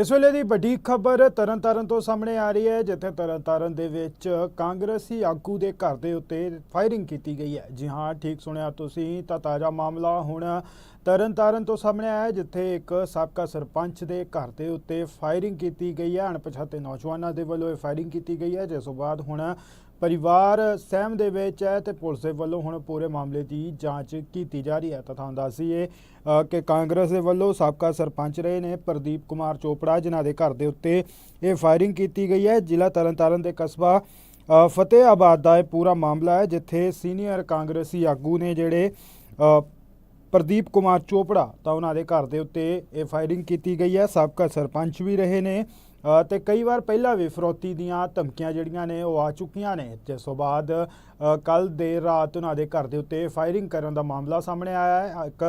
ਇਸ ਵੇਲੇ ਦੀ ਵੱਡੀ ਖਬਰ ਤਰਨਤਾਰਨ ਤੋਂ ਸਾਹਮਣੇ ਆ ਰਹੀ ਹੈ, ਜਿੱਥੇ ਤਰਨਤਾਰਨ ਦੇ ਵਿੱਚ ਕਾਂਗਰਸੀ ਆਗੂ ਦੇ ਘਰ ਦੇ ਉੱਤੇ ਫਾਇਰਿੰਗ ਕੀਤੀ ਗਈ ਹੈ। ਜੀ ਹਾਂ, ਠੀਕ ਸੁਣਿਆ ਤੁਸੀਂ, ਤਾਂ ਤਾਜ਼ਾ ਮਾਮਲਾ ਹੁਣ ਤਰਨਤਾਰਨ ਤੋਂ ਸਾਹਮਣੇ ਆਇਆ ਜਿੱਥੇ ਇੱਕ ਸਾਬਕਾ ਸਰਪੰਚ ਦੇ ਘਰ ਦੇ ਉੱਤੇ ਫਾਇਰਿੰਗ ਕੀਤੀ ਗਈ ਹੈ। ਅਣਪਛਾਤੇ ਨੌਜਵਾਨਾਂ ਦੇ ਵੱਲੋਂ ਇਹ ਫਾਇਰਿੰਗ ਕੀਤੀ ਗਈ ਹੈ। ਜਿਸ ਤੋਂ ਬਾਅਦ ਹੁਣ ਪਰਿਵਾਰ ਸਹਿਮ ਦੇ ਵਿੱਚ ਹੈ ਤੇ ਪੁਲਿਸ ਦੇ ਵੱਲੋਂ ਹੁਣ ਪੂਰੇ ਮਾਮਲੇ ਦੀ ਜਾਂਚ ਕੀਤੀ ਜਾ ਰਹੀ ਹੈ। ਤਾਂ ਤੁਹਾਨੂੰ ਦੱਸੀਏ ਕਿ ਕਾਂਗਰਸ ਦੇ ਵੱਲੋਂ ਸਾਬਕਾ ਸਰਪੰਚ ਰਹੇ ਨੇ ਪ੍ਰਦੀਪ ਕੁਮਾਰ ਚੋਪੜਾ ਜਿਨ੍ਹਾਂ ਦੇ ਘਰ ਦੇ ਉੱਤੇ ਇਹ ਫਾਇਰਿੰਗ ਕੀਤੀ ਗਈ ਹੈ। ਜ਼ਿਲ੍ਹਾ ਤਰਨਤਾਰਨ ਦੇ ਕਸਬਾ ਅ, ਫਤਿਹਾਬਾਦ ਦਾ ਇਹ ਪੂਰਾ ਮਾਮਲਾ ਹੈ ਜਿੱਥੇ ਸੀਨੀਅਰ ਕਾਂਗਰਸੀ ਆਗੂ ਨੇ ਜਿਹੜੇ ਪ੍ਰਦੀਪ ਕੁਮਾਰ ਚੋਪੜਾ ਤਾਂ ਉਹਨਾਂ ਦੇ ਘਰ ਦੇ ਉੱਤੇ ਇਹ ਫਾਇਰਿੰਗ ਕੀਤੀ ਗਈ ਹੈ। ਸਾਬਕਾ ਸਰਪੰਚ ਵੀ ਰਹੇ ਨੇ। ਤੇ ਕਈ ਵਾਰ ਪਹਿਲਾਂ ਵੀ ਫਰੋਤੀ ਦੀਆਂ ਧਮਕੀਆਂ ਜਿਹੜੀਆਂ ਨੇ ਉਹ ਆ ਚੁੱਕੀਆਂ ਨੇ। ਜਿਸ ਤੋਂ ਬਾਅਦ ਕੱਲ ਦੇਰ ਰਾਤ ਉਹਨਾਂ ਦੇ ਘਰ ਦੇ ਉੱਤੇ ਫਾਇਰਿੰਗ ਕਰਨ ਦਾ ਮਾਮਲਾ ਸਾਹਮਣੇ ਆਇਆ ਹੈ। ਇੱਕ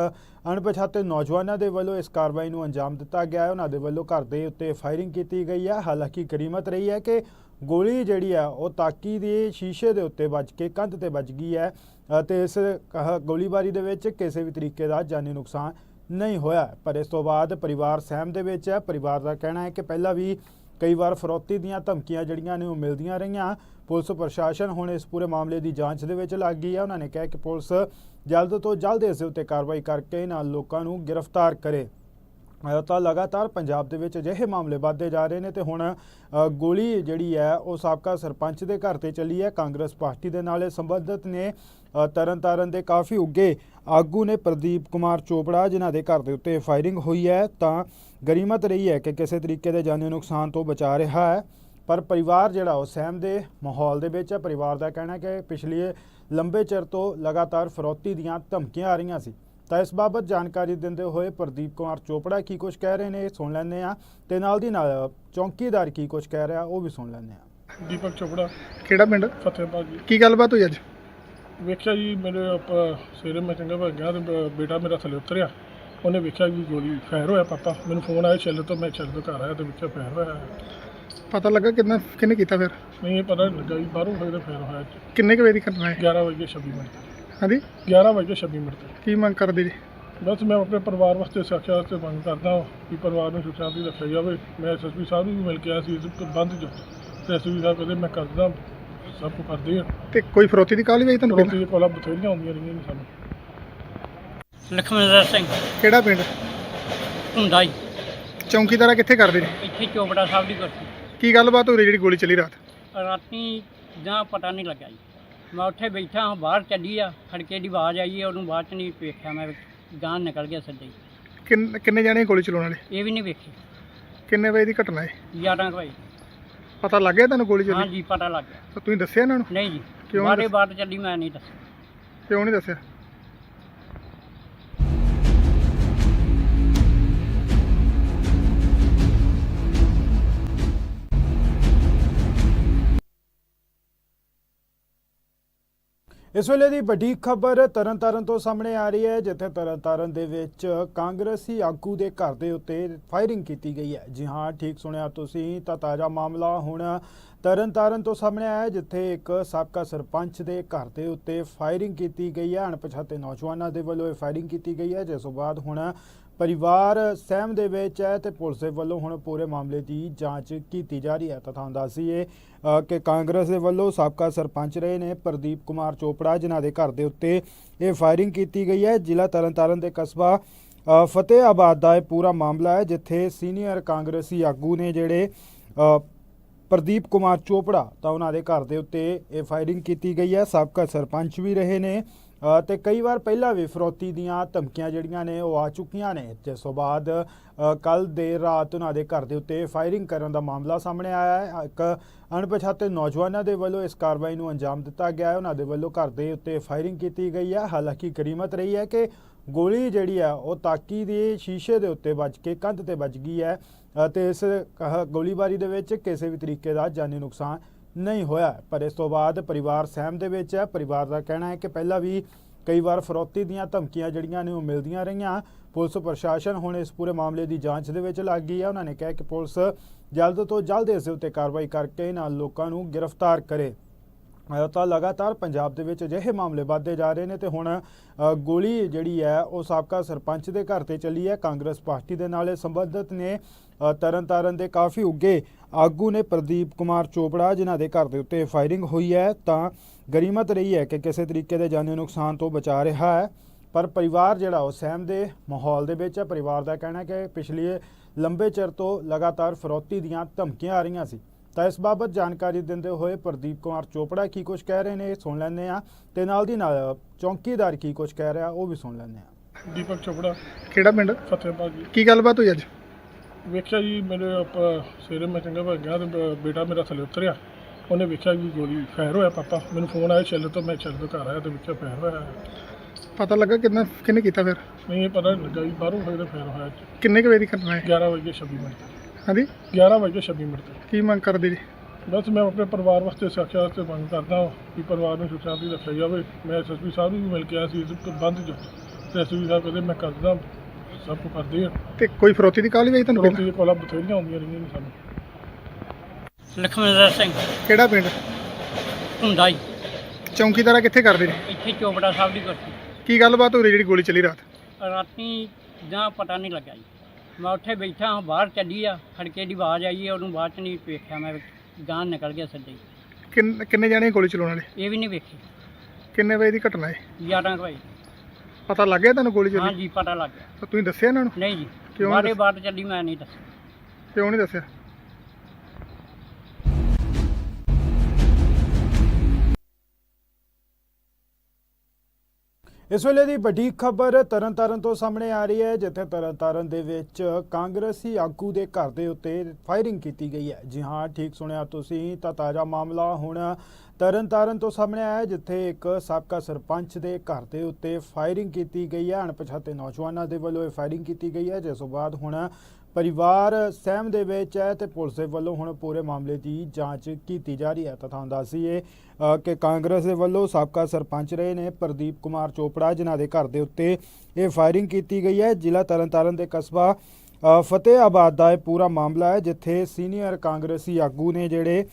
ਅਣਪਛਾਤੇ ਨੌਜਵਾਨਾਂ ਦੇ ਵੱਲੋਂ ਇਸ ਕਾਰਵਾਈ ਨੂੰ ਅੰਜਾਮ ਦਿੱਤਾ ਗਿਆ ਹੈ। ਉਹਨਾਂ ਦੇ ਵੱਲੋਂ ਘਰ ਦੇ ਉੱਤੇ ਫਾਇਰਿੰਗ ਕੀਤੀ ਗਈ ਹੈ। ਹਾਲਾਂਕਿ ਗਰੀਮਤ ਰਹੀ ਹੈ ਕਿ ਗੋਲੀ ਜਿਹੜੀ ਹੈ, ਉਹ ਤਾਕੀ ਦੇ ਸ਼ੀਸ਼ੇ ਦੇ ਉੱਤੇ ਵੱਜ ਕੇ ਕੰਧ ਤੇ ਵੱਜ ਗਈ ਹੈ। ਅਤੇ ਇਸ ਗੋਲੀਬਾਰੀ ਦੇ ਵਿੱਚ ਕਿਸੇ ਵੀ ਤਰੀਕੇ ਦਾ ਜਾਨੀ ਨੁਕਸਾਨ ਨਹੀਂ ਹੋਇਆ। ਪਰ ਇਸ ਤੋਂ ਬਾਅਦ ਪਰਿਵਾਰ ਸਹਿਮ ਦੇ ਵਿੱਚ ਹੈ। ਪਰਿਵਾਰ ਦਾ ਕਹਿਣਾ ਹੈ ਕਿ ਪਹਿਲਾਂ ਵੀ ਕਈ ਵਾਰ ਫਰੋਤੀ ਦੀਆਂ ਧਮਕੀਆਂ ਜਿਹੜੀਆਂ ਨੇ ਉਹ ਮਿਲਦੀਆਂ ਰਹੀਆਂ। ਪੁਲਿਸ ਪ੍ਰਸ਼ਾਸਨ ਹੁਣ ਇਸ ਪੂਰੇ ਮਾਮਲੇ ਦੀ ਜਾਂਚ ਦੇ ਵਿੱਚ ਲੱਗ ਗਈ ਹੈ। ਉਹਨਾਂ ਨੇ ਕਿਹਾ ਕਿ ਪੁਲਿਸ ਜਲਦ ਤੋਂ ਜਲਦ ਇਸ ਦੇ ਉੱਤੇ ਕਾਰਵਾਈ ਕਰਕੇ ਇਹਨਾਂ ਲੋਕਾਂ ਨੂੰ ਗ੍ਰਿਫਤਾਰ ਕਰੇ। ਤਾਂ ਲਗਾਤਾਰ ਪੰਜਾਬ ਦੇ ਵਿੱਚ ਅਜਿਹੇ ਮਾਮਲੇ ਵੱਧਦੇ ਜਾ ਰਹੇ ਨੇ ਤੇ ਹੁਣ ਗੋਲੀ ਜਿਹੜੀ ਹੈ ਉਹ ਸਾਬਕਾ ਸਰਪੰਚ ਦੇ ਘਰ ਤੇ ਚੱਲੀ ਹੈ। ਕਾਂਗਰਸ ਪਾਰਟੀ ਦੇ ਨਾਲ ਇਹ ਸੰਬੰਧਿਤ ਨੇ। ਅ, ਤਰਨਤਾਰਨ ਦੇ ਕਾਫੀ ਉੱਗੇ ਆਗੂ ਨੇ ਪ੍ਰਦੀਪ ਕੁਮਾਰ ਚੋਪੜਾ ਜਿਨ੍ਹਾਂ ਦੇ ਘਰ ਦੇ ਉੱਤੇ ਫਾਇਰਿੰਗ ਹੋਈ ਹੈ। ਤਾਂ ਗਰੀਮਤ ਰਹੀ ਹੈ ਕਿ ਕਿਸੇ ਤਰੀਕੇ ਦੇ ਜਾਨੀ ਨੁਕਸਾਨ ਤੋਂ ਬਚਾ ਰਿਹਾ ਹੈ। ਪਰ ਪਰਿਵਾਰ ਜਿਹੜਾ ਉਹ ਸਹਿਮ ਦੇ ਮਾਹੌਲ ਦੇ ਵਿੱਚ ਹੈ। ਪਰਿਵਾਰ ਦਾ ਕਹਿਣਾ ਹੈ ਕਿ ਪਿਛਲੇ ਲੰਬੇ ਚਿਰ ਤੋਂ ਲਗਾਤਾਰ ਫਰੋਤੀ ਦੀਆਂ ਧਮਕੀਆਂ ਆ ਰਹੀਆਂ ਸੀ। ਤਾਂ ਇਸ ਬਾਬਤ ਜਾਣਕਾਰੀ ਦਿੰਦੇ ਹੋਏ ਪ੍ਰਦੀਪ ਕੁਮਾਰ ਚੋਪੜਾ ਕੀ ਕੁਝ ਕਹਿ ਰਹੇ ਨੇ ਇਹ ਸੁਣ ਲੈਂਦੇ ਆ ਤੇ ਨਾਲ ਦੀ ਨਾਲ ਚੌਂਕੀਦਾਰ ਕੀ ਕੁਝ ਕਹਿ ਰਿਹਾ ਉਹ ਵੀ ਸੁਣ ਲੈਂਦੇ ਆ ਦੀਪਕ ਚੋਪੜਾ ਕਿਹੜਾ ਪਿੰਡ? ਫਤਿਹਬਾਦ ਜੀ। ਕੀ ਗੱਲਬਾਤ ਹੋਈ ਅੱਜ? ਵੇਖਿਆ ਜੀ ਮੇਰੇ ਆਪਾਂ ਸਵੇਰੇ ਮੈਂ ਚੰਗਾ ਭੱਜ ਗਿਆ ਤੇ ਬ- ਬੇਟਾ ਮੇਰਾ ਥੱਲੇ ਉਤਰਿਆ। ਉਹਨੇ ਵੇਖਿਆ ਵੀ ਗੋਲੀ ਫਾਇਰ ਹੋਇਆ ਪਾਪਾ। ਮੈਨੂੰ ਫੋਨ ਆਇਆ ਛੱਲ ਤੋਂ ਮੈਂ ਛੱਲ ਤੋਂ ਘਰ ਆਇਆ ਤੇ ਵੇਖਿਆ ਫਾਇਰ ਹੋਇਆ। ਪਤਾ ਲੱਗਾ ਕਿੰਨਾ ਕਿੰਨੇ ਕੀਤਾ ਫਿਰ? ਨਹੀਂ ਇਹ ਪਤਾ ਨੀ ਲੱਗਾ ਵੀ ਬਾਹਰੋਂ ਹੋਇਆ ਫਾਇਰ ਹੋਇਆ। ਕਿੰਨੇ ਕੁ ਵਜੇ ਦੀ ਘਟਨਾ ਹੈ? 11 ਵਜੇ 26 ਮਿੰਟ। ਤੇ। ਹਾਂਜੀ? 11 ਵਜੇ 26 ਮਿੰਟ ਤੇ। ਕੀ ਮੰਗ ਕਰਦੇ ਜੀ? ਬਸ ਮੈਂ ਆਪਣੇ ਪਰਿਵਾਰ ਵਾਸਤੇ ਸੁਰੱਖਿਆ ਵਾਸਤੇ ਮੰਗ ਕਰਦਾ ਕਿ ਪਰਿਵਾਰ ਨੂੰ ਸੁਰੱਖਿਆ ਦੀ ਰੱਖਿਆ ਜਾਵੇ। ਮੈਂ ਐਸਐਸਪੀ ਸਾਹਿਬ ਨੂੰ ਵੀ ਮਿਲ ਕੇ ਆਇਆ ਸੀ ਇਸ ਬੰਦ ਚ। ਤੇ ਐਸਐਸਪੀ ਸਾਹਿਬ ਕਹਿੰਦੇ ਮੈਂ ਕਰਦਾ ਸਭ ਕੁਝ ਕਰਦੇ ਆ ਤੇ ਕੋਈ ਫਰੋਤੀ ਦੀ ਕਾਲ ਵੀ ਆਈ ਤੁਹਾਨੂੰ? ਦੇ ਕੋਲਾ ਬਥੇਰੀਆਂ ਆਉਂਦੀਆਂ ਰਹੀਆਂ ਨੇ ਸਾਨੂੰ। ਲਖਮਿੰਦਰ ਸਿੰਘ ਕਿਹੜਾ ਪਿੰਡ? ਹੁੰਦਾ ਹੀ ਚੌਂਕੀਦਾਰਾ ਕਿੱਥੇ ਕਰਦੇ ਜੀ ਇੱਥੇ ਚੋਪੜਾ ਸਾਹਿਬ ਦੀ ਕੋਠੀ ਕੀ ਗੱਲਬਾਤ ਹੋਈ ਜਿਹੜੀ ਗੋਲੀ ਚੱਲੀ ਰਾਤ? ਰਾਤੀ ਜਾਂ ਪਤਾ ਨਹੀਂ ਲੱਗਾ ਜੀ। ਮੈਂ ਉੱਥੇ ਬੈਠਾ ਹਾਂ ਬਾਹਰ ਚੱਲੀ ਆ ਖੜਕੇ ਦੀ ਆਵਾਜ਼ ਆਈ ਹੈ ਉਹਨੂੰ ਬਾਅਦ ਚ ਨਹੀਂ ਵੇਖਿਆ ਮੈਂ ਗਾਂ ਨਿਕਲ ਗਿਆ ਸਿੱਧੇ ਹੀ। ਕਿੰਨ- ਕਿੰਨੇ ਜਾਣੇ ਗੋਲੀ ਚਲਾਉਣ ਵਾਲੇ? ਇਹ ਵੀ ਨਹੀਂ ਵੇਖੀ। ਕਿੰਨੇ ਵਜੇ ਦੀ ਘਟਨਾ ਹੈ 11 ਕੁ ਵਜੇ। ਪਤਾ ਲੱਗ ਗਿਆ ਤੁਹਾਨੂੰ ਗੋਲੀ ਚੱਲੀ ਹਾਂਜੀ ਪਤਾ ਲੱਗ ਗਿਆ। ਤਾਂ ਤੁਸੀਂ ਦੱਸਿਆ ਇਹਨਾਂ ਨੂੰ? ਨਹੀਂ ਜੀ ਕਿਉਂ ਬਾਰੇ ਦੱਸ- ਬਾਤ ਚੱਲੀ ਮੈਂ ਨਹੀਂ ਦੱਸਿਆ। ਕਿਉਂ ਨਹੀਂ ਦੱਸਿਆ? ਇਸ ਵੇਲੇ ਦੀ ਵੱਡੀ ਖਬਰ ਤਰਨਤਾਰਨ ਤੋਂ ਸਾਹਮਣੇ ਆ ਰਹੀ ਹੈ, ਜਿੱਥੇ ਤਰਨਤਾਰਨ ਦੇ ਵਿੱਚ ਕਾਂਗਰਸੀ ਆਗੂ ਦੇ ਘਰ ਦੇ ਉੱਤੇ ਫਾਇਰਿੰਗ ਕੀਤੀ ਗਈ ਹੈ। ਜੀ ਹਾਂ, ਠੀਕ ਸੁਣਿਆ ਤੁਸੀਂ, ਤਾਂ ਤਾਜ਼ਾ ਮਾਮਲਾ ਹੁਣ ਤਰਨਤਾਰਨ ਤੋਂ ਸਾਹਮਣੇ ਆਇਆ ਜਿੱਥੇ ਇੱਕ ਸਾਬਕਾ ਸਰਪੰਚ ਦੇ ਘਰ ਦੇ ਉੱਤੇ ਫਾਇਰਿੰਗ ਕੀਤੀ ਗਈ ਹੈ। ਅਣਪਛਾਤੇ ਨੌਜਵਾਨਾਂ ਦੇ ਵੱਲੋਂ ਇਹ ਫਾਇਰਿੰਗ ਕੀਤੀ ਗਈ ਹੈ, ਜਿਸ ਤੋਂ ਬਾਅਦ ਹੁਣ ਪਰਿਵਾਰ ਸਹਿਮ ਦੇ ਵਿੱਚ ਹੈ ਤੇ ਪੁਲਿਸ ਦੇ ਵੱਲੋਂ ਹੁਣ ਪੂਰੇ ਮਾਮਲੇ ਦੀ ਜਾਂਚ ਕੀਤੀ ਜਾ ਰਹੀ ਹੈ। ਤਾਂ ਤੁਹਾਨੂੰ ਦੱਸੀਏ ਅ, ਕਿ ਕਾਂਗਰਸ ਦੇ ਵੱਲੋਂ ਸਾਬਕਾ ਸਰਪੰਚ ਰਹੇ ਨੇ ਪ੍ਰਦੀਪ ਕੁਮਾਰ ਚੋਪੜਾ ਜਿਨ੍ਹਾਂ ਦੇ ਘਰ ਦੇ ਉੱਤੇ ਇਹ ਫਾਇਰਿੰਗ ਕੀਤੀ ਗਈ ਹੈ। ਜ਼ਿਲ੍ਹਾ ਤਰਨਤਾਰਨ ਦੇ ਕਸਬਾ ਫਤਿਹਾਬਾਦ ਦਾ ਇਹ ਪੂਰਾ ਮਾਮਲਾ ਹੈ ਜਿੱਥੇ ਸੀਨੀਅਰ ਕਾਂਗਰਸੀ ਆਗੂ ਨੇ ਜਿਹੜੇ ਪ੍ਰਦੀਪ ਕੁਮਾਰ ਚੋਪੜਾ ਤਾਂ ਉਹਨਾਂ ਦੇ ਘਰ ਦੇ ਉੱਤੇ ਇਹ ਫਾਇਰਿੰਗ ਕੀਤੀ ਗਈ ਹੈ। ਸਾਬਕਾ ਸਰਪੰਚ ਵੀ ਰਹੇ ਨੇ। ਤੇ ਕਈ ਵਾਰ ਪਹਿਲਾਂ ਵੀ ਫਰੋਤੀ ਦੀਆਂ ਧਮਕੀਆਂ ਜਿਹੜੀਆਂ ਨੇ ਉਹ ਆ ਚੁੱਕੀਆਂ ਨੇ। ਜਿਸ ਤੋਂ ਬਾਅਦ ਕੱਲ ਦੇਰ ਰਾਤ ਉਹਨਾਂ ਦੇ ਘਰ ਦੇ ਉੱਤੇ ਫਾਇਰਿੰਗ ਕਰਨ ਦਾ ਮਾਮਲਾ ਸਾਹਮਣੇ ਆਇਆ ਹੈ। ਇੱਕ ਅਣਪਛਾਤੇ ਨੌਜਵਾਨਾਂ ਦੇ ਵੱਲੋਂ ਇਸ ਕਾਰਵਾਈ ਨੂੰ ਅੰਜਾਮ ਦਿੱਤਾ ਗਿਆ ਹੈ। ਉਹਨਾਂ ਦੇ ਵੱਲੋਂ ਘਰ ਦੇ ਉੱਤੇ ਫਾਇਰਿੰਗ ਕੀਤੀ ਗਈ ਹੈ। ਹਾਲਾਂਕਿ ਕਰੀਮਤ ਰਹੀ ਹੈ ਕਿ ਗੋਲੀ ਜਿਹੜੀ ਹੈ, ਉਹ ਤਾਕੀ ਦੇ ਸ਼ੀਸ਼ੇ ਦੇ ਉੱਤੇ ਵੱਜ ਕੇ ਕੰਧ ਤੇ ਵੱਜ ਗਈ ਹੈ। ਅਤੇ ਇਸ ਗੋਲੀਬਾਰੀ ਦੇ ਵਿੱਚ ਕਿਸੇ ਵੀ ਤਰੀਕੇ ਦਾ ਜਾਨੀ ਨੁਕਸਾਨ ਨਹੀਂ ਹੋਇਆ। ਪਰ ਇਸ ਤੋਂ ਬਾਅਦ ਪਰਿਵਾਰ ਸਹਿਮ ਦੇ ਵਿੱਚ ਹੈ ਪਰਿਵਾਰ ਦਾ ਕਹਿਣਾ ਹੈ ਕਿ ਪਹਿਲਾਂ ਵੀ ਕਈ ਵਾਰ ਫਰੋਤੀ ਦੀਆਂ ਧਮਕੀਆਂ ਜਿਹੜੀਆਂ ਨੇ ਉਹ ਮਿਲਦੀਆਂ ਰਹੀਆਂ। ਪੁਲਿਸ ਪ੍ਰਸ਼ਾਸਨ ਹੁਣ ਇਸ ਪੂਰੇ ਮਾਮਲੇ ਦੀ ਜਾਂਚ ਦੇ ਵਿੱਚ ਲੱਗ ਗਈ ਹੈ। ਉਹਨਾਂ ਨੇ ਕਿਹਾ ਕਿ ਪੁਲਿਸ ਜਲਦ ਤੋਂ ਜਲਦ ਇਸ ਦੇ ਉੱਤੇ ਕਾਰਵਾਈ ਕਰਕੇ ਇਹਨਾਂ ਲੋਕਾਂ ਨੂੰ ਗ੍ਰਿਫਤਾਰ ਕਰੇ। ਤਾਂ ਲਗਾਤਾਰ ਪੰਜਾਬ ਦੇ ਵਿੱਚ ਅਜਿਹੇ ਮਾਮਲੇ ਵੱਧਦੇ ਜਾ ਰਹੇ ਨੇ ਤੇ ਹੁਣ ਗੋਲੀ ਜਿਹੜੀ ਹੈ ਉਹ ਸਾਬਕਾ ਸਰਪੰਚ ਦੇ ਘਰ ਤੇ ਚੱਲੀ ਹੈ। ਕਾਂਗਰਸ ਪਾਰਟੀ ਦੇ ਨਾਲ ਇਹ ਸੰਬੰਧਿਤ ਨੇ। ਅ, ਤਰਨਤਾਰਨ ਦੇ ਕਾਫੀ ਉੱਗੇ ਆਗੂ ਨੇ ਪ੍ਰਦੀਪ ਕੁਮਾਰ ਚੋਪੜਾ ਜਿਨ੍ਹਾਂ ਦੇ ਘਰ ਦੇ ਉੱਤੇ ਫਾਇਰਿੰਗ ਹੋਈ ਹੈ ਤਾਂ ਗਰੀਮਤ ਰਹੀ ਹੈ ਕਿ ਕਿਸੇ ਤਰੀਕੇ ਦੇ ਜਾਨੀ ਨੁਕਸਾਨ ਤੋਂ ਬਚਾ ਰਿਹਾ ਹੈ। ਪਰ ਪਰਿਵਾਰ ਜਿਹੜਾ ਉਹ ਸਹਿਮ ਦੇ ਮਾਹੌਲ ਦੇ ਵਿੱਚ ਹੈ। ਪਰਿਵਾਰ ਦਾ ਕਹਿਣਾ ਹੈ ਕਿ ਪਿਛਲੇ ਲੰਬੇ ਚਿਰ ਤੋਂ ਲਗਾਤਾਰ ਫਰੌਤੀ ਦੀਆਂ ਧਮਕੀਆਂ ਆ ਰਹੀਆਂ ਸੀ। ਤਾਂ ਇਸ ਬਾਬਤ ਜਾਣਕਾਰੀ ਦਿੰਦੇ ਹੋਏ ਪ੍ਰਦੀਪ ਕੁਮਾਰ ਚੋਪੜਾ ਕੀ ਕੁਝ ਕਹਿ ਰਹੇ ਨੇ ਇਹ ਸੁਣ ਲੈਂਦੇ ਆ ਤੇ ਨਾਲ ਦੀ ਨਾਲ ਚੌਂਕੀਦਾਰ ਕੀ ਕੁਝ ਕਹਿ ਰਿਹਾ ਉਹ ਵੀ ਸੁਣ ਲੈਂਦੇ ਆ ਦੀਪਕ ਚੋਪੜਾ ਕਿਹੜਾ ਪਿੰਡ? ਫਤਿਹਬਾਦ ਜੀ। ਕੀ ਗੱਲਬਾਤ ਹੋਈ ਅੱਜ? ਵੇਖਿਆ ਜੀ ਮੇਰੇ ਆਪਾਂ ਸਵੇਰੇ ਮੈਂ ਚੰਗਾ ਭੱਜ ਗਿਆ ਤੇ ਬ- ਬੇਟਾ ਮੇਰਾ ਥੱਲੇ ਉਤਰਿਆ। ਉਹਨੇ ਵੇਖਿਆ ਜੀ ਗੋਲੀ ਫਾਇਰ ਹੋਇਆ ਪਾਪਾ। ਮੈਨੂੰ ਫੋਨ ਆਇਆ ਛੱਲ ਤੋਂ ਮੈਂ ਛੱਲ ਤੋਂ ਘਰ ਆਇਆ ਤੇ ਵੇਖਿਆ ਫਾਇਰ ਹੋਇਆ। ਪਤਾ ਲੱਗਾ ਕਿੰਨਾ ਕਿੰਨੇ ਕੀਤਾ ਫਿਰ? ਨਹੀਂ ਇਹ ਪਤਾ ਨਹੀਂ ਲੱਗਾ ਜੀ ਬਾਹਰੋਂ ਹੋਇਆ ਤਾਂ ਫਾਇਰ ਹੋਇਆ। ਕਿੰਨੇ ਕੁ ਵਜੇ ਦੀ ਘਟਨਾ ਹੈ? 11 ਵਜੇ 26 ਮਿੰਟ ਤੇ। ਹਾਂਜੀ? 11 ਵਜੇ 26 ਮਿੰਟ ਤੇ। ਕੀ ਮੰਗ ਕਰਦੇ ਜੀ? ਬਸ ਮੈਂ ਆਪਣੇ ਪਰਿਵਾਰ ਵਾਸਤੇ ਸੁਰੱਖਿਆ ਵਾਸਤੇ ਮੰਗ ਕਰਦਾ ਹਾਂ ਕਿ ਪਰਿਵਾਰ ਨੂੰ ਸੁਰੱਖਿਆ ਦੀ ਰੱਖਿਆ ਜਾਵੇ। ਮੈਂ ਐਸਐਸਪੀ ਸਾਹਿਬ ਨੂੰ ਵੀ ਮਿਲ ਕੇ ਆਇਆ ਸੀ ਇਸ ਬੰਦ ਚ। ਤੇ ਐਸਐਸਪੀ ਸਾਹਿਬ ਕਹਿੰਦੇ ਮੈਂ ਕਰਦਾ ਸਭ ਕੁਝ ਕਰਦੇ ਆ। ਤੇ ਕੋਈ ਫਰੋਤੀ ਦੀ ਕਾਲ ਵੀ ਆਈ ਤੁਹਾਨੂੰ ਰੋਟੀ ਪਹਿਲਾਂ? ਦੇ ਕੋਲਾ ਬਥੇਰੀਆਂ ਆਉਂਦੀਆਂ ਰਹੀਆਂ ਨੇ ਸਾਨੂੰ। ਲਖਵਿੰਦਰ ਸਿੰਘ ਕਿਹੜਾ ਪਿੰਡ? ਹੁੰਦਾ ਹੀ ਚੌਂਕੀਦਾਰਾ ਕਿੱਥੇ ਕਰਦੇ? ਜੀ ਇੱਥੇ ਚੋਪੜਾ ਸਾਹਿਬ ਦੀ ਕੋਠੀ। ਕੀ ਗੱਲਬਾਤ ਹੋਈ ਜਿਹੜੀ ਗੋਲੀ ਚੱਲੀ ਰਾਤ? ਰਾਤੀ ਜਾਂ ਪਤਾ ਨਹੀਂ ਲੱਗਾ ਜੀ। ਮੈਂ ਉੱਥੇ ਬੈਠਾ ਹਾਂ ਬਾਹਰ ਚੱਲੀ ਆ ਖੜਕੇ ਦੀ ਆਵਾਜ਼ ਆਈ ਹੈ ਉਹਨੂੰ ਬਾਅਦ ਚ ਨਹੀਂ ਵੇਖਿਆ ਮੈਂ ਗਾਂ ਨਿਕਲ ਗਿਆ ਸਿੱਧੇ ਹੀ। ਕਿੰਨ- ਕਿੰਨੇ ਜਾਣੇ ਗੋਲੀ ਚਲਾਉਣ ਵਾਲੇ? ਇਹ ਵੀ ਨਹੀਂ ਵੇਖੀ। ਕਿੰਨੇ ਵਜੇ ਦੀ ਘਟਨਾ ਹੈ? 11 ਕੁ ਵਜੇ। ਪਤਾ ਲੱਗ ਗਿਆ ਤੁਹਾਨੂੰ ਗੋਲੀ ਚੱਲੀ ਹਾਂਜੀ ਪਤਾ ਲੱਗ ਗਿਆ। ਤਾਂ ਤੁਸੀਂ ਦੱਸਿਆ ਇਹਨਾਂ ਨੂੰ? ਨਹੀਂ ਜੀ ਕਿਉਂ ਬਾਰੇ ਦੱਸ- ਬਾਤ ਚੱਲੀ ਮੈਂ ਨਹੀਂ ਦੱਸਿਆ। ਕਿਉਂ ਨਹੀਂ ਦੱਸਿਆ? ਇਸ ਵੇਲੇ ਦੀ ਵੱਡੀ ਖਬਰ ਤਰਨਤਾਰਨ ਤੋਂ ਸਾਹਮਣੇ ਆ ਰਹੀ ਹੈ, ਜਿੱਥੇ ਤਰਨਤਾਰਨ ਦੇ ਵਿੱਚ ਕਾਂਗਰਸੀ ਆਗੂ ਦੇ ਘਰ ਦੇ ਉੱਤੇ ਫਾਇਰਿੰਗ ਕੀਤੀ ਗਈ ਹੈ। ਜੀ ਹਾਂ, ਠੀਕ ਸੁਣਿਆ ਤੁਸੀਂ, ਤਾਂ ਤਾਜ਼ਾ ਮਾਮਲਾ ਹੁਣ ਤਰਨਤਾਰਨ ਤੋਂ ਸਾਹਮਣੇ ਆਇਆ ਜਿੱਥੇ ਇੱਕ ਸਾਬਕਾ ਸਰਪੰਚ ਦੇ ਘਰ ਦੇ ਉੱਤੇ ਫਾਇਰਿੰਗ ਕੀਤੀ ਗਈ ਹੈ। ਅਣਪਛਾਤੇ ਨੌਜਵਾਨਾਂ ਦੇ ਵੱਲੋਂ ਇਹ ਫਾਇਰਿੰਗ ਕੀਤੀ ਗਈ ਹੈ, ਜਿਸ ਤੋਂ ਬਾਅਦ ਹੁਣ ਪਰਿਵਾਰ ਸਹਿਮ ਦੇ ਵਿੱਚ ਹੈ ਤੇ ਪੁਲਿਸ ਦੇ ਵੱਲੋਂ ਹੁਣ ਪੂਰੇ ਮਾਮਲੇ ਦੀ ਜਾਂਚ ਕੀਤੀ ਜਾ ਰਹੀ ਹੈ। ਤਾਂ ਤੁਹਾਨੂੰ ਦੱਸੀਏ ਕਿ ਕਾਂਗਰਸ ਦੇ ਵੱਲੋਂ ਸਾਬਕਾ ਸਰਪੰਚ ਰਹੇ ਨੇ ਪ੍ਰਦੀਪ ਕੁਮਾਰ ਚੋਪੜਾ ਜਿਨ੍ਹਾਂ ਦੇ ਘਰ ਦੇ ਉੱਤੇ ਇਹ ਫਾਇਰਿੰਗ ਕੀਤੀ ਗਈ ਹੈ। ਜ਼ਿਲ੍ਹਾ ਤਰਨਤਾਰਨ ਦੇ ਕਸਬਾ ਅ, ਫਤਿਹਾਬਾਦ ਦਾ ਇਹ ਪੂਰਾ ਮਾਮਲਾ ਹੈ ਜਿੱਥੇ ਸੀਨੀਅਰ ਕਾਂਗਰਸੀ ਆਗੂ ਨੇ ਜਿਹੜੇ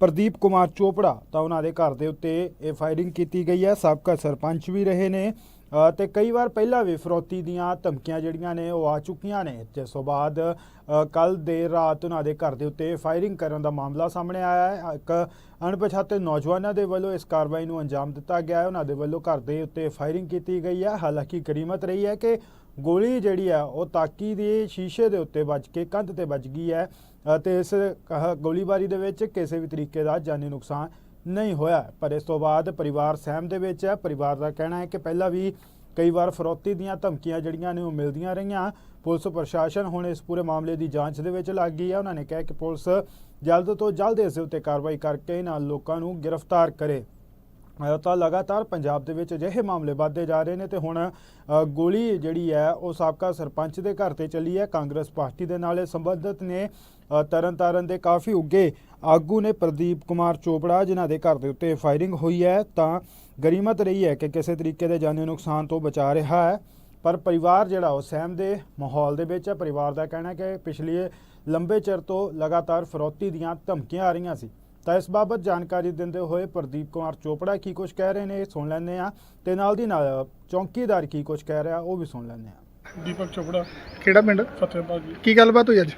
ਪ੍ਰਦੀਪ ਕੁਮਾਰ ਚੋਪੜਾ ਤਾਂ ਉਹਨਾਂ ਦੇ ਘਰ ਦੇ ਉੱਤੇ ਇਹ ਫਾਇਰਿੰਗ ਕੀਤੀ ਗਈ ਹੈ। ਸਾਬਕਾ ਸਰਪੰਚ ਵੀ ਰਹੇ ਨੇ ਅ, ਤੇ ਕਈ ਵਾਰ ਪਹਿਲਾਂ ਵੀ ਫਰੋਤੀ ਦੀਆਂ ਧਮਕੀਆਂ ਜਿਹੜੀਆਂ ਨੇ ਉਹ ਆ ਚੁੱਕੀਆਂ ਨੇ। ਜਿਸ ਤੋਂ ਬਾਅਦ ਕੱਲ ਦੇਰ ਰਾਤ ਉਹਨਾਂ ਦੇ ਘਰ ਦੇ ਉੱਤੇ ਫਾਇਰਿੰਗ ਕਰਨ ਦਾ ਮਾਮਲਾ ਸਾਹਮਣੇ ਆਇਆ ਹੈ। ਇੱਕ ਅਣਪਛਾਤੇ ਨੌਜਵਾਨਾਂ ਦੇ ਵੱਲੋਂ ਇਸ ਕਾਰਵਾਈ ਨੂੰ ਅੰਜਾਮ ਦਿੱਤਾ ਗਿਆ ਹੈ। ਉਹਨਾਂ ਦੇ ਵੱਲੋਂ ਘਰ ਦੇ ਉੱਤੇ ਫਾਇਰਿੰਗ ਕੀਤੀ ਗਈ ਹੈ। ਹਾਲਾਂਕਿ ਗਰੀਮਤ ਰਹੀ ਹੈ ਕਿ ਗੋਲੀ ਜਿਹੜੀ ਹੈ ਉਹ ਤਾਕੀ ਦੇ ਸ਼ੀਸ਼ੇ ਦੇ ਉੱਤੇ ਵੱਜ ਕੇ ਕੰਧ ਤੇ ਵੱਜ ਗਈ ਹੈ। ਅਤੇ ਇਸ ਅਹ, ਗੋਲੀਬਾਰੀ ਦੇ ਵਿੱਚ ਕਿਸੇ ਵੀ ਤਰੀਕੇ ਦਾ ਜਾਨੀ ਨੁਕਸਾਨ ਨਹੀਂ ਹੋਇਆ। ਪਰ ਇਸ ਤੋਂ ਬਾਅਦ ਪਰਿਵਾਰ ਸਹਿਮ ਦੇ ਵਿੱਚ ਹੈ। ਪਰਿਵਾਰ ਦਾ ਕਹਿਣਾ ਹੈ ਕਿ ਪਹਿਲਾਂ ਵੀ ਕਈ ਵਾਰ ਫਰੋਤੀ ਦੀਆਂ ਧਮਕੀਆਂ ਜਿਹੜੀਆਂ ਨੇ ਉਹ ਮਿਲਦੀਆਂ ਰਹੀਆਂ। ਪੁਲਿਸ ਪ੍ਰਸ਼ਾਸਨ ਹੁਣ ਇਸ ਪੂਰੇ ਮਾਮਲੇ ਦੀ ਜਾਂਚ ਦੇ ਵਿੱਚ ਲੱਗ ਗਈ ਹੈ। ਉਹਨਾਂ ਨੇ ਕਿਹਾ ਕਿ ਪੁਲਿਸ ਜਲਦ ਤੋਂ ਜਲਦ ਇਸ ਦੇ ਉੱਤੇ ਕਾਰਵਾਈ ਕਰਕੇ ਇਹਨਾਂ ਲੋਕਾਂ ਨੂੰ ਗ੍ਰਿਫਤਾਰ ਕਰੇ। ਤਾਂ ਲਗਾਤਾਰ ਪੰਜਾਬ ਦੇ ਵਿੱਚ ਅਜਿਹੇ ਮਾਮਲੇ ਵੱਧਦੇ ਜਾ ਰਹੇ ਨੇ ਤੇ ਹੁਣ ਗੋਲੀ ਜਿਹੜੀ ਹੈ ਉਹ ਸਾਬਕਾ ਸਰਪੰਚ ਦੇ ਘਰ ਤੇ ਚੱਲੀ ਹੈ। ਕਾਂਗਰਸ ਪਾਰਟੀ ਦੇ ਨਾਲ ਇਹ ਸੰਬੰਧਿਤ ਨੇ। ਅ, ਤਰਨਤਾਰਨ ਦੇ ਕਾਫੀ ਉੱਗੇ ਆਗੂ ਨੇ ਪ੍ਰਦੀਪ ਕੁਮਾਰ ਚੋਪੜਾ ਜਿਨ੍ਹਾਂ ਦੇ ਘਰ ਦੇ ਉੱਤੇ ਫਾਇਰਿੰਗ ਹੋਈ ਹੈ। ਤਾਂ ਗਰੀਮਤ ਰਹੀ ਹੈ ਕਿ ਕਿਸੇ ਤਰੀਕੇ ਦੇ ਜਾਨੀ ਨੁਕਸਾਨ ਤੋਂ ਬਚਾ ਰਿਹਾ ਹੈ। ਪਰ ਪਰਿਵਾਰ ਜਿਹੜਾ ਉਹ ਸਹਿਮ ਦੇ ਮਾਹੌਲ ਦੇ ਵਿੱਚ ਹੈ। ਪਰਿਵਾਰ ਦਾ ਕਹਿਣਾ ਹੈ ਕਿ ਪਿਛਲੇ ਲੰਬੇ ਚਿਰ ਤੋਂ ਲਗਾਤਾਰ ਫਰੋਤੀ ਦੀਆਂ ਧਮਕੀਆਂ ਆ ਰਹੀਆਂ ਸੀ। ਤਾਂ ਇਸ ਬਾਬਤ ਜਾਣਕਾਰੀ ਦਿੰਦੇ ਹੋਏ ਪ੍ਰਦੀਪ ਕੁਮਾਰ ਚੋਪੜਾ ਕੀ ਕੁਝ ਕਹਿ ਰਹੇ ਨੇ ਇਹ ਸੁਣ ਲੈਂਦੇ ਆ ਤੇ ਨਾਲ ਦੀ ਨਾਲ ਚੌਂਕੀਦਾਰ ਕੀ ਕੁਝ ਕਹਿ ਰਿਹਾ ਉਹ ਵੀ ਸੁਣ ਲੈਂਦੇ ਆ ਦੀਪਕ ਚੋਪੜਾ ਕਿਹੜਾ ਪਿੰਡ? ਫਤਿਹਬਾਦ ਜੀ। ਕੀ ਗੱਲਬਾਤ ਹੋਈ ਅੱਜ?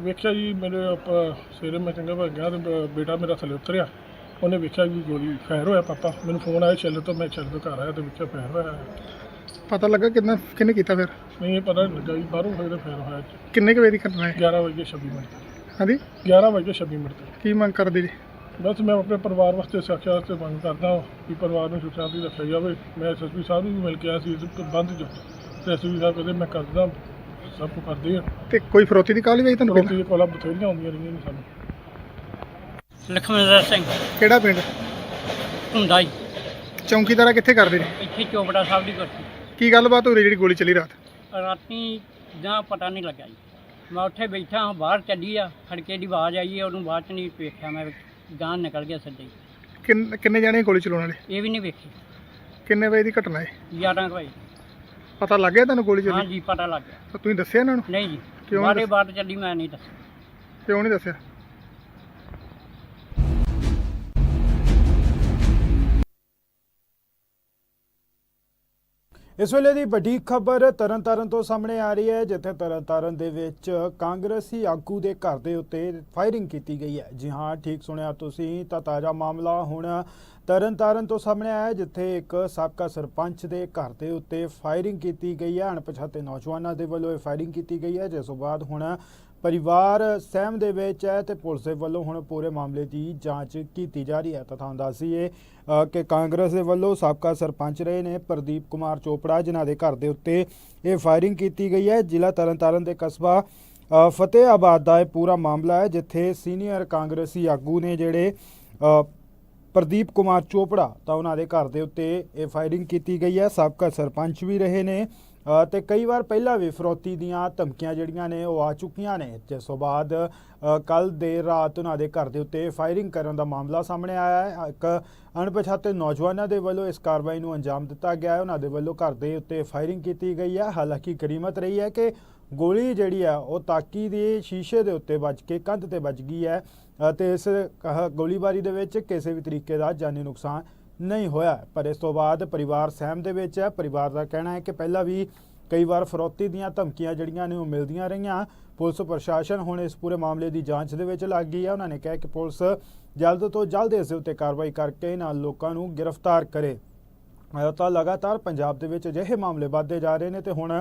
ਵੇਖਿਆ ਜੀ ਮੇਰੇ ਆਪਾਂ ਸਵੇਰੇ ਮੈਂ ਚੰਗਾ ਭੱਜ ਗਿਆ ਤੇ ਬ- ਬੇਟਾ ਮੇਰਾ ਥੱਲੇ ਉਤਰਿਆ। ਉਹਨੇ ਵੇਖਿਆ ਜੀ ਗੋਲੀ ਫਾਇਰ ਹੋਇਆ ਪਾਪਾ। ਮੈਨੂੰ ਫੋਨ ਆਇਆ ਛੱਲ ਤੋਂ ਮੈਂ ਛੱਲ ਤੋਂ ਘਰ ਆਇਆ ਤੇ ਵੇਖਿਆ ਫਾਇਰ ਹੋਇਆ। ਪਤਾ ਲੱਗਾ ਕਿੰਨਾ ਕਿੰਨੇ ਕੀਤਾ ਫਿਰ? ਨਹੀਂ ਇਹ ਪਤਾ ਨਹੀਂ ਲੱਗਾ ਜੀ ਬਾਹਰੋਂ ਹੋਇਆ ਤਾਂ ਫਾਇਰ ਹੋਇਆ। ਕਿੰਨੇ ਕੁ ਵਜੇ ਦੀ ਘਟਨਾ ਹੈ? 11 ਵਜੇ 26 ਮਿੰਟ। ਹਾਂਜੀ? 11 ਵਜੇ 26 ਮਿੰਟ ਤੇ ਕੀ ਮੰਗ ਕਰਦੇ ਜੀ? ਬਸ ਮੈਂ ਆਪਣੇ ਪਰਿਵਾਰ ਵਾਸਤੇ ਸੁਰੱਖਿਆ ਵਾਸਤੇ ਮੰਗ ਕਰਦਾ ਹਾਂ ਕਿ ਪਰਿਵਾਰ ਨੂੰ ਸੁਰੱਖਿਆ ਦੀ ਰੱਖਿਆ ਜਾਵੇ। ਮੈਂ ਐਸਐਸਪੀ ਸਾਹਿਬ ਨੂੰ ਵੀ ਮਿਲ ਕੇ ਆਇਆ ਸੀ ਇਸ ਬੰਦ ਚ। ਤੇ ਐਸਐਸਪੀ ਸਾਹਿਬ ਕਹਿੰਦੇ ਮੈਂ ਕਰਦਾ ਸਭ ਕੁਝ ਕਰਦੇ ਆ ਤੇ ਕੋਈ ਫਰੋਤੀ ਦੀ ਕਾਲ ਵੀ ਆਈ ਤੁਹਾਨੂੰ ਪਹਿਲਾਂ? ਦੇ ਕੋਲਾ ਬਥੇਰੀਆਂ ਆਉਂਦੀਆਂ ਰਹੀਆਂ ਨੇ ਸਾਨੂੰ। ਲਖਵਿੰਦਰ ਸਿੰਘ ਕਿਹੜਾ ਪਿੰਡ? ਹੁੰਦਾ ਹੀ ਚੌਂਕੀਦਾਰਾ ਕਿੱਥੇ ਕਰਦੇ ਜੀ ਇੱਥੇ ਚੋਪੜਾ ਸਾਹਿਬ ਦੀ ਕੋਠੀ ਕੀ ਗੱਲਬਾਤ ਹੋਈ ਜਿਹੜੀ ਗੋਲੀ ਚੱਲੀ ਰਾਤ? ਰਾਤੀ ਜਾਂ ਪਤਾ ਨਹੀਂ ਲੱਗਾ ਜੀ। ਮੈਂ ਉੱਥੇ ਬੈਠਾ ਹਾਂ ਬਾਹਰ ਚੱਲੀ ਆ ਖੜਕੇ ਦੀ ਆਵਾਜ਼ ਆਈ ਹੈ ਉਹਨੂੰ ਬਾਅਦ ਚ ਨਹੀਂ ਵੇਖਿਆ ਮੈਂ ਗਾਂ ਨਿਕਲ ਗਿਆ ਸਿੱਧੇ ਹੀ। ਕਿੰਨ- ਕਿੰਨੇ ਜਾਣੇ ਗੋਲੀ ਚਲਾਉਣ ਵਾਲੇ? ਇਹ ਵੀ ਨਹੀਂ ਵੇਖੀ। ਕਿੰਨੇ ਵਜੇ ਦੀ ਘਟਨਾ ਹੈ 11 ਕੁ ਵਜੇ। ਪਤਾ ਲੱਗ ਗਿਆ ਤੁਹਾਨੂੰ ਗੋਲੀ ਚੱਲੀ ਹਾਂਜੀ ਪਤਾ ਲੱਗ ਗਿਆ। ਤਾਂ ਤੁਸੀਂ ਦੱਸਿਆ ਇਹਨਾਂ ਨੂੰ? ਨਹੀਂ ਜੀ ਕਿਉਂ ਬਾਰੇ ਦੱਸ- ਬਾਤ ਚੱਲੀ ਮੈਂ ਨਹੀਂ ਦੱਸਿਆ। ਕਿਉਂ ਨਹੀਂ ਦੱਸਿਆ? ਇਸ ਵੇਲੇ ਦੀ ਵੱਡੀ ਖਬਰ ਤਰਨਤਾਰਨ ਤੋਂ ਸਾਹਮਣੇ ਆ ਰਹੀ ਹੈ, ਜਿੱਥੇ ਤਰਨਤਾਰਨ ਦੇ ਵਿੱਚ ਕਾਂਗਰਸੀ ਆਗੂ ਦੇ ਘਰ ਦੇ ਉੱਤੇ ਫਾਇਰਿੰਗ ਕੀਤੀ ਗਈ ਹੈ। ਜੀ ਹਾਂ, ਠੀਕ ਸੁਣਿਆ ਤੁਸੀਂ, ਤਾਂ ਤਾਜ਼ਾ ਮਾਮਲਾ ਹੁਣ ਤਰਨਤਾਰਨ ਤੋਂ ਸਾਹਮਣੇ ਆਇਆ ਜਿੱਥੇ ਇੱਕ ਸਾਬਕਾ ਸਰਪੰਚ ਦੇ ਘਰ ਦੇ ਉੱਤੇ ਫਾਇਰਿੰਗ ਕੀਤੀ ਗਈ ਹੈ। ਅਣਪਛਾਤੇ ਨੌਜਵਾਨਾਂ ਦੇ ਵੱਲੋਂ ਇਹ ਫਾਇਰਿੰਗ ਕੀਤੀ ਗਈ ਹੈ, ਜਿਸ ਤੋਂ ਬਾਅਦ ਹੁਣ ਪਰਿਵਾਰ ਸਹਿਮ ਦੇ ਵਿੱਚ ਹੈ ਤੇ ਪੁਲਿਸ ਦੇ ਵੱਲੋਂ ਹੁਣ ਪੂਰੇ ਮਾਮਲੇ ਦੀ ਜਾਂਚ ਕੀਤੀ ਜਾ ਰਹੀ ਹੈ। ਤਾਂ ਤੁਹਾਨੂੰ ਦੱਸੀਏ ਕਿ ਕਾਂਗਰਸ ਦੇ ਵੱਲੋਂ ਸਾਬਕਾ ਸਰਪੰਚ ਰਹੇ ਨੇ ਪ੍ਰਦੀਪ ਕੁਮਾਰ ਚੋਪੜਾ ਜਿਨ੍ਹਾਂ ਦੇ ਘਰ ਦੇ ਉੱਤੇ ਇਹ ਫਾਇਰਿੰਗ ਕੀਤੀ ਗਈ ਹੈ। ਜ਼ਿਲ੍ਹਾ ਤਰਨਤਾਰਨ ਦੇ ਕਸਬਾ ਅ, ਫਤਿਹਾਬਾਦ ਦਾ ਇਹ ਪੂਰਾ ਮਾਮਲਾ ਹੈ ਜਿੱਥੇ ਸੀਨੀਅਰ ਕਾਂਗਰਸੀ ਆਗੂ ਨੇ ਜਿਹੜੇ ਪ੍ਰਦੀਪ ਕੁਮਾਰ ਚੋਪੜਾ ਤਾਂ ਉਹਨਾਂ ਦੇ ਘਰ ਦੇ ਉੱਤੇ ਇਹ ਫਾਇਰਿੰਗ ਕੀਤੀ ਗਈ ਹੈ। ਸਾਬਕਾ ਸਰਪੰਚ ਵੀ ਰਹੇ ਨੇ। ਤੇ ਕਈ ਵਾਰ ਪਹਿਲਾਂ ਵੀ ਫਰੋਤੀ ਦੀਆਂ ਧਮਕੀਆਂ ਜਿਹੜੀਆਂ ਨੇ ਉਹ ਆ ਚੁੱਕੀਆਂ ਨੇ। ਜਿਸ ਤੋਂ ਬਾਅਦ ਕੱਲ ਦੇਰ ਰਾਤ ਉਹਨਾਂ ਦੇ ਘਰ ਦੇ ਉੱਤੇ ਫਾਇਰਿੰਗ ਕਰਨ ਦਾ ਮਾਮਲਾ ਸਾਹਮਣੇ ਆਇਆ ਹੈ। ਇੱਕ ਅਣਪਛਾਤੇ ਨੌਜਵਾਨਾਂ ਦੇ ਵੱਲੋਂ ਇਸ ਕਾਰਵਾਈ ਨੂੰ ਅੰਜਾਮ ਦਿੱਤਾ ਗਿਆ ਹੈ। ਉਹਨਾਂ ਦੇ ਵੱਲੋਂ ਘਰ ਦੇ ਉੱਤੇ ਫਾਇਰਿੰਗ ਕੀਤੀ ਗਈ ਹੈ। ਹਾਲਾਂਕਿ ਗਰੀਮਤ ਰਹੀ ਹੈ ਕਿ ਗੋਲੀ ਜਿਹੜੀ ਆ ਉਹ ਤਾਕੀ ਦੇ ਸ਼ੀਸ਼ੇ ਦੇ ਉੱਤੇ ਵੱਜ ਕੇ ਕੰਧ ਤੇ ਵੱਜ ਗਈ ਹੈ। ਅਤੇ ਇਸ ਗੋਲੀਬਾਰੀ ਦੇ ਵਿੱਚ ਕਿਸੇ ਵੀ ਤਰੀਕੇ ਦਾ ਜਾਨੀ ਨੁਕਸਾਨ ਨਹੀਂ ਹੋਇਆ। ਪਰ ਇਸ ਤੋਂ ਬਾਅਦ ਪਰਿਵਾਰ ਸਹਿਮ ਦੇ ਵਿੱਚ ਹੈ ਪਰਿਵਾਰ ਦਾ ਕਹਿਣਾ ਹੈ ਕਿ ਪਹਿਲਾਂ ਵੀ ਕਈ ਵਾਰ ਫਰੋਤੀ ਦੀਆਂ ਧਮਕੀਆਂ ਜਿਹੜੀਆਂ ਨੇ ਉਹ ਮਿਲਦੀਆਂ ਰਹੀਆਂ। ਪੁਲਿਸ ਪ੍ਰਸ਼ਾਸਨ ਹੁਣ ਇਸ ਪੂਰੇ ਮਾਮਲੇ ਦੀ ਜਾਂਚ ਦੇ ਵਿੱਚ ਲੱਗ ਗਈ ਹੈ। ਉਹਨਾਂ ਨੇ ਕਿਹਾ ਕਿ ਪੁਲਿਸ ਜਲਦ ਤੋਂ ਜਲਦ ਇਸ ਦੇ ਉੱਤੇ ਕਾਰਵਾਈ ਕਰਕੇ ਨਾਲ ਲੋਕਾਂ ਨੂੰ ਗ੍ਰਿਫਤਾਰ ਕਰੇ। ਤਾਂ ਲਗਾਤਾਰ ਪੰਜਾਬ ਦੇ ਵਿੱਚ ਅਜਿਹੇ ਮਾਮਲੇ ਵੱਧਦੇ ਜਾ ਰਹੇ ਨੇ ਤੇ ਹੁਣ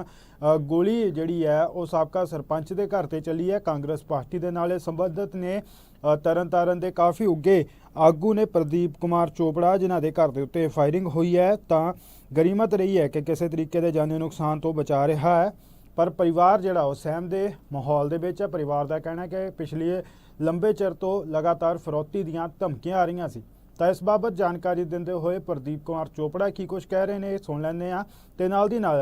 ਗੋਲੀ ਜਿਹੜੀ ਹੈ ਉਹ ਸਾਬਕਾ ਸਰਪੰਚ ਦੇ ਘਰ ਤੇ ਚੱਲੀ ਹੈ। ਕਾਂਗਰਸ ਪਾਰਟੀ ਦੇ ਨਾਲ ਇਹ ਸੰਬੰਧਿਤ ਨੇ। ਅ, ਤਰਨਤਾਰਨ ਦੇ ਕਾਫੀ ਉੱਗੇ ਆਗੂ ਨੇ ਪ੍ਰਦੀਪ ਕੁਮਾਰ ਚੋਪੜਾ, ਜਿਨ੍ਹਾਂ ਦੇ ਘਰ ਦੇ ਉੱਤੇ ਫਾਇਰਿੰਗ ਹੋਈ ਹੈ, ਤਾਂ ਗਰੀਮਤ ਰਹੀ ਹੈ ਕਿ ਕਿਸੇ ਤਰੀਕੇ ਦੇ ਜਾਨੀ ਨੁਕਸਾਨ ਤੋਂ ਬਚਾ ਰਿਹਾ ਹੈ। ਪਰ ਪਰਿਵਾਰ ਜਿਹੜਾ ਉਹ ਸਹਿਮ ਦੇ ਮਾਹੌਲ ਦੇ ਵਿੱਚ ਹੈ। ਪਰਿਵਾਰ ਦਾ ਕਹਿਣਾ ਹੈ ਕਿ ਪਿਛਲੇ ਲੰਬੇ ਚਿਰ ਤੋਂ ਲਗਾਤਾਰ ਫਰੋਤੀ ਦੀਆਂ ਧਮਕੀਆਂ ਆ ਰਹੀਆਂ ਸੀ। ਤਾਂ ਇਸ ਬਾਬਤ ਜਾਣਕਾਰੀ ਦਿੰਦੇ ਹੋਏ ਪ੍ਰਦੀਪ ਕੁਮਾਰ ਚੋਪੜਾ ਕੀ ਕੁਝ ਕਹਿ ਰਹੇ ਨੇ ਇਹ ਸੁਣ ਲੈਂਦੇ ਆ ਤੇ ਨਾਲ ਦੀ ਨਾਲ